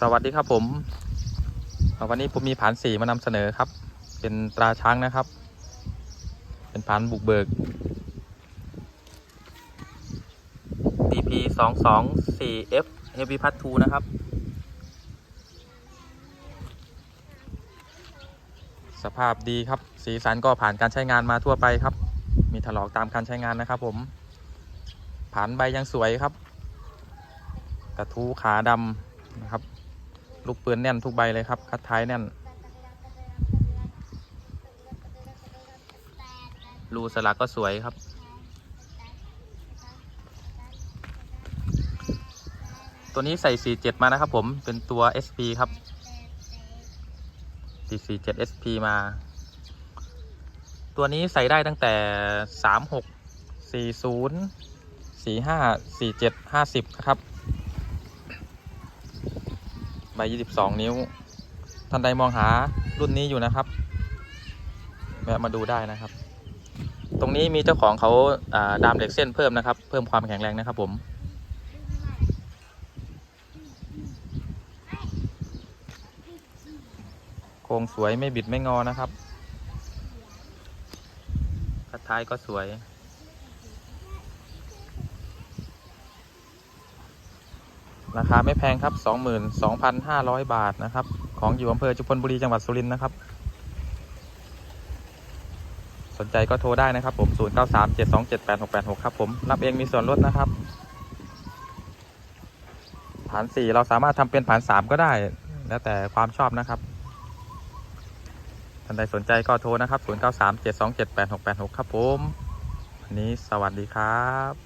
สวัสดีครับผม วันนี้ผมมีผานสีมานำเสนอครับ เป็นตราช้างนะครับ เป็นผานบุกเบิก BP 2 2 4 F Heavy Part 2นะครับ สภาพดีครับ สีสันก็ผ่านการใช้งานมาทั่วไปครับ มีถลอกตามการใช้งานนะครับผม ผานใบยังสวยครับ กระทู้ขาดำนะครับ ลูกปืนแน่นทุกใบเลยครับ คัดท้ายแน่น รูสลักก็สวยครับ ตัวนี้ใส่ 47 มานะครับผมเป็นตัว SP ครับติด47 SP มา ตัวนี้ใส่ได้ตั้งแต่ 36 40 45 47 50 ครับ ใบ 22 นิ้ว ท่านใดมองหารุ่นนี้อยู่นะครับ แวะมาดูได้นะครับ ตรงนี้มีเจ้าของเขาดามเหล็กเส้นเพิ่มนะครับ เพิ่มความแข็งแรงนะครับผมโครงสวยไม่บิดไม่งอนะครับคัดท้ายก็สวย ราคาไม่แพงครับ 22,500 บาทนะครับ ของอยู่อำเภอจุพลบุรีจังหวัดสุรินทร์นะครับ สนใจก็โทรได้นะครับ ผม 0937278686 ครับ ผมรับเองมีส่วนลดนะครับ ฐาน 4 เราสามารถทำเป็นฐาน 3 ก็ได้ แล้วแต่ความชอบนะครับท่านใดสนใจก็โทรนะครับ 0937278686 ครับผม วันนี้สวัสดีครับ